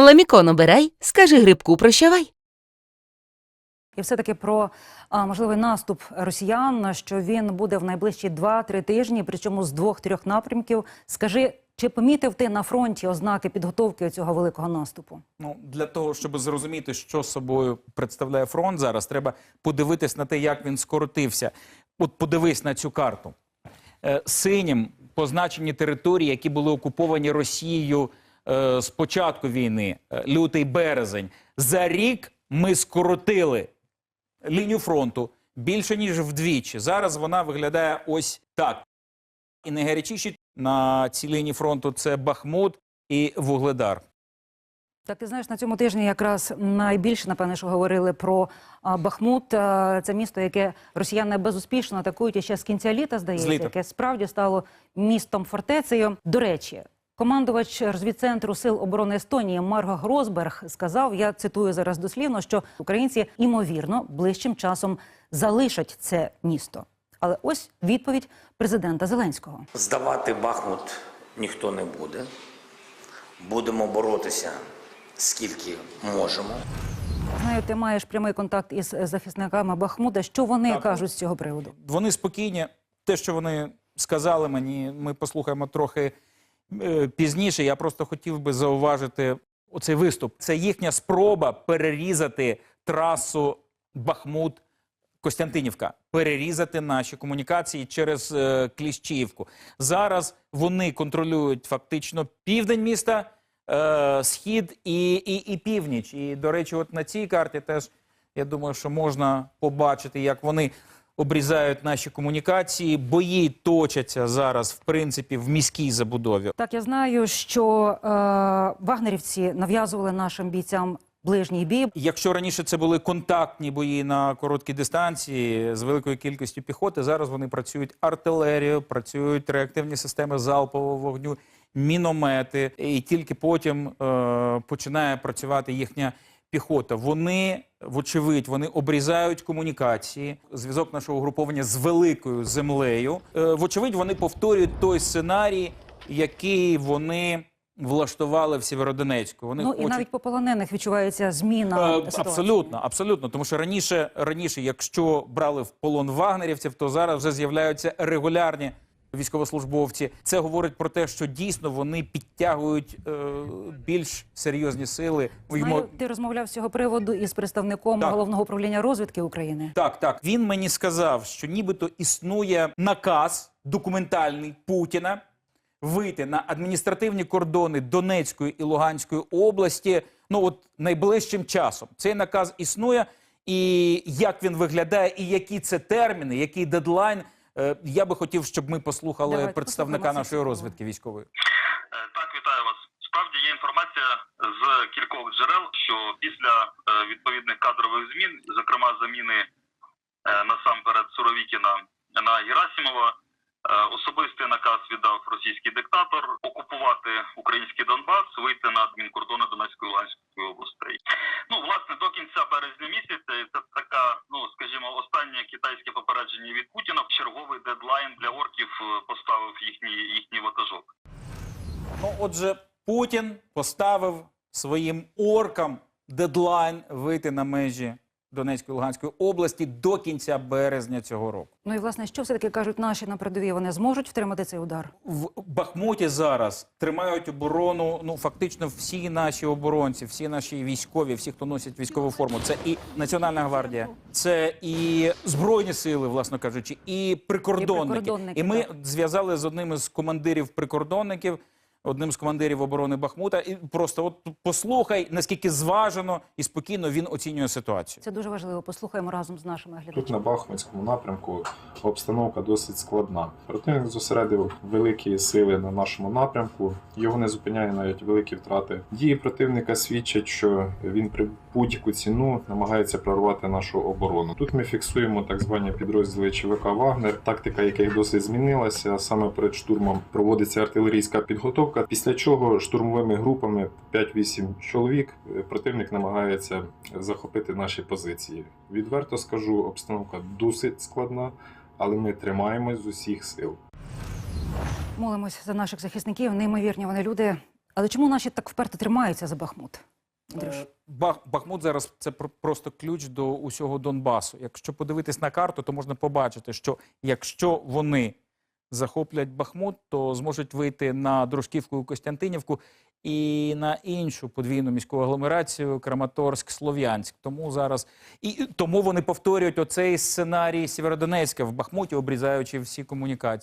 Ламікон обирай, скажи грибку прощавай. І все-таки про а, можливий наступ росіян, що він буде в найближчі 2-3 тижні, причому з двох-трьох напрямків. Скажи, чи помітив ти на фронті ознаки підготовки цього великого наступу? Ну для того, щоб зрозуміти, що собою представляє фронт зараз, треба подивитись на те, як він скоротився. От подивись на цю карту. Е, Синім позначені території, які були окуповані Росією е, з початку війни, е, лютий березень. За рік ми скоротили лінію фронту більше ніж вдвічі. Зараз вона виглядає ось так. І найгарячіші на цій лінії фронту це Бахмут і Вугледар. Так, ти знаєш, на цьому тижні якраз найбільше, напевне, що говорили про а, Бахмут. А, Це місто, яке росіяни безуспішно атакують і ще з кінця літа, здається, З літа. яке справді стало містом фортецею. До речі, командувач розвідцентру сил оборони Естонії Марго Гросберг сказав: я цитую зараз дослівно, що українці імовірно ближчим часом залишать це місто. Але ось відповідь президента Зеленського. Здавати Бахмут ніхто не буде. Будемо боротися скільки можемо. Знаю, ти маєш прямий контакт із захисниками Бахмута. Що вони Так. кажуть з цього приводу? Вони спокійні. Те, що вони сказали мені, ми послухаємо трохи пізніше. Я просто хотів би зауважити оцей виступ. Це їхня спроба перерізати трасу Бахмут. Костянтинівка перерізати наші комунікації через е, Кліщіївку. Зараз вони контролюють фактично південь міста, е, схід і, і, і північ. І, до речі, от на цій карті теж я думаю, що можна побачити, як вони обрізають наші комунікації. Бої точаться зараз, в принципі, в міській забудові. Так, я знаю, що е, вагнерівці нав'язували нашим бійцям ближній бій. Якщо раніше це були контактні бої на короткій дистанції з великою кількістю піхоти, зараз вони працюють артилерією, працюють реактивні системи залпового вогню, міномети, і тільки потім е, починає працювати їхня піхота. Вони, вочевидь, вони обрізають комунікації, зв'язок нашого угруповання з великою землею. Е, вочевидь, вони повторюють той сценарій, який вони. Влаштували в Сєвєродонецьку. Вони ну і навіть по полонених відчувається зміна. Е, ситуації. Абсолютно, абсолютно. Тому що раніше, раніше, якщо брали в полон вагнерівців, то зараз вже з'являються регулярні військовослужбовці. Це говорить про те, що дійсно вони підтягують е, більш серйозні сили. Знаю, ти розмовляв з цього приводу із представником Так. головного управління розвідки України. Так, так. Він мені сказав, що нібито існує наказ документальний Путіна вийти на адміністративні кордони Донецької і Луганської області. Ну от найближчим часом цей наказ існує, і як він виглядає, і які це терміни, який дедлайн. Е, Я би хотів, щоб ми послухали Давайте представника послухаємо нашої розвідки військової. Е, Так, вітаю вас. Справді є інформація з кількох джерел, що після е, відповідних кадрових змін, зокрема заміни насамперед Суровікіна на Герасімова, е, особистий наказ віддав російський диктатор окупувати український Донбас, вийти на адмінкордони Донецької Луганської областей. Ну, власне, до кінця березня місяця це така, ну скажімо, останнє китайське попередження від Путіна. Черговий дедлайн для орків е, поставив їхній їхній ватажок. Ну, отже, Путін поставив своїм оркам дедлайн вийти на межі Донецької і Луганської області до кінця березня цього року. Ну і власне, що все таки кажуть наші на передовій? Вони зможуть втримати цей удар? В Бахмуті зараз тримають оборону. Ну фактично, всі наші оборонці, всі наші військові, всі, хто носять військову форму. Це і Національна гвардія, це і збройні сили, власно кажучи, і прикордонники. прикордонники, І ми зв'язали з одним із командирів прикордонників. Одним з командирів оборони Бахмута, і просто от послухай, наскільки зважено і спокійно він оцінює ситуацію. Це дуже важливо. Послухаємо разом з нашими Тут на Бахмутському напрямку обстановка досить складна. Противник зосередив великі сили на нашому напрямку. Його не зупиняє навіть великі втрати. Дії противника свідчать, що він при будь-яку ціну намагається прорвати нашу оборону. Тут ми фіксуємо так звані підрозділи ЧВК Вагнер, тактика яких досить змінилася. Саме перед штурмом проводиться артилерійська підготовка. Після чого штурмовими групами 5-8 чоловік е, противник намагається захопити наші позиції. Відверто скажу, обстановка досить складна, але ми тримаємось з усіх сил. Молимось за наших захисників. Неймовірні вони люди. Але чому наші так вперто тримаються за Бахмут? Андрюш? Е, Бах, Бахмут зараз це про- просто ключ до усього Донбасу. Якщо подивитись на карту, то можна побачити, що якщо вони захоплять Бахмут, то зможуть вийти на Дружківку Костянтинівку і на іншу подвійну міську агломерацію Краматорськ-Слов'янськ. Тому зараз і тому вони повторюють оцей сценарій Сєвєродонецька в Бахмуті, обрізаючи всі комунікації.